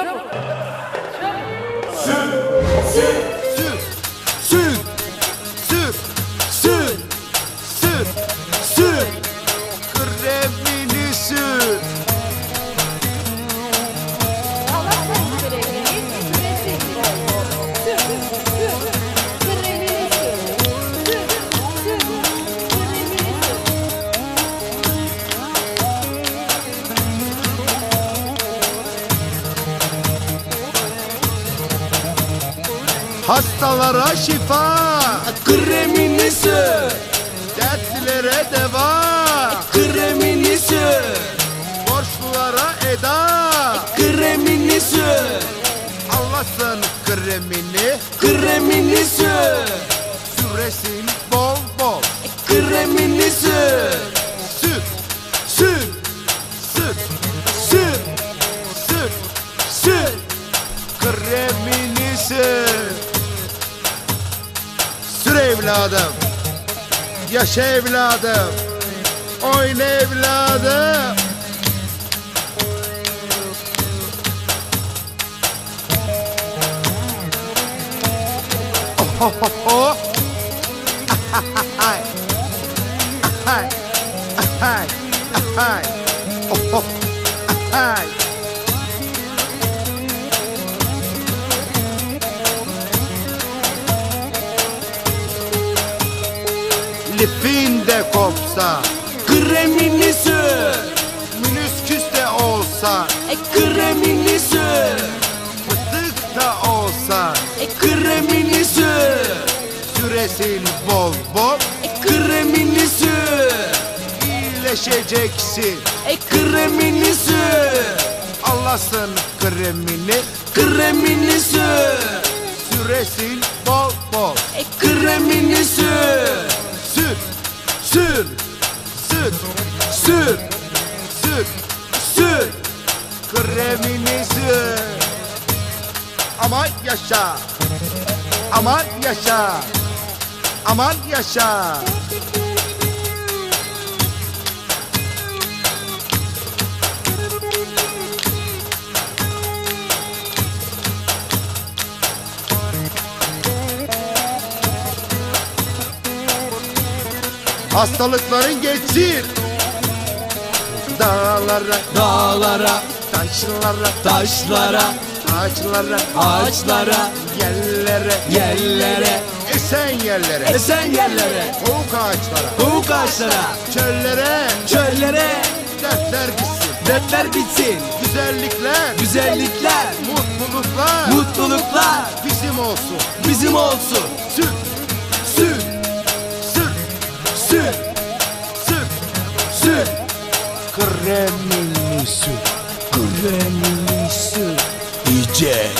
Çabuk. Sür. Kremini sür. Hastalara şifa, Kremini sür, dertlilere deva, kremini sür, borçlulara eda. kremini sür, Allah'ın kremini. Kremini sür, süresin bol bol. kremini sür, Sür, sür, sür, sür, sür, sür. Kremini sür. Evladım. Yaşa evladım. Oyna evladım. Oh, oh, oh. Ay. Ay. Ay. Ay. Oh, oh. Ay. Lifin de kopsa, kremini sür, minisküs de olsa, kremini sür, fıtık da olsa, kremini sür, süresin bol bol, kremini sür, iyileşeceksin. kremini sür, Allah'ın kremini, kremini sür, süresin bol bol. kremini sür, Sür, sür, sür, sür, sür, sür. Kremini sür. Aman yaşa. Aman yaşa. Aman yaşa. Hastalıkların geçsin. Dağlara, dağlara, taşlara, taşlara, ağaçlara, ağaçlara, yerlere, yerlere, esen yerlere, esen yerlere, soğuk ağaçlara, soğuk ağaçlara, çöllere, çöllere, dertler gitsin. dertler bitsin, Güzellikler, güzellikler, mutluluklar mutluluklar bizim olsun. bizim olsun. Sür, Kremini sür. Kremini sür, iyice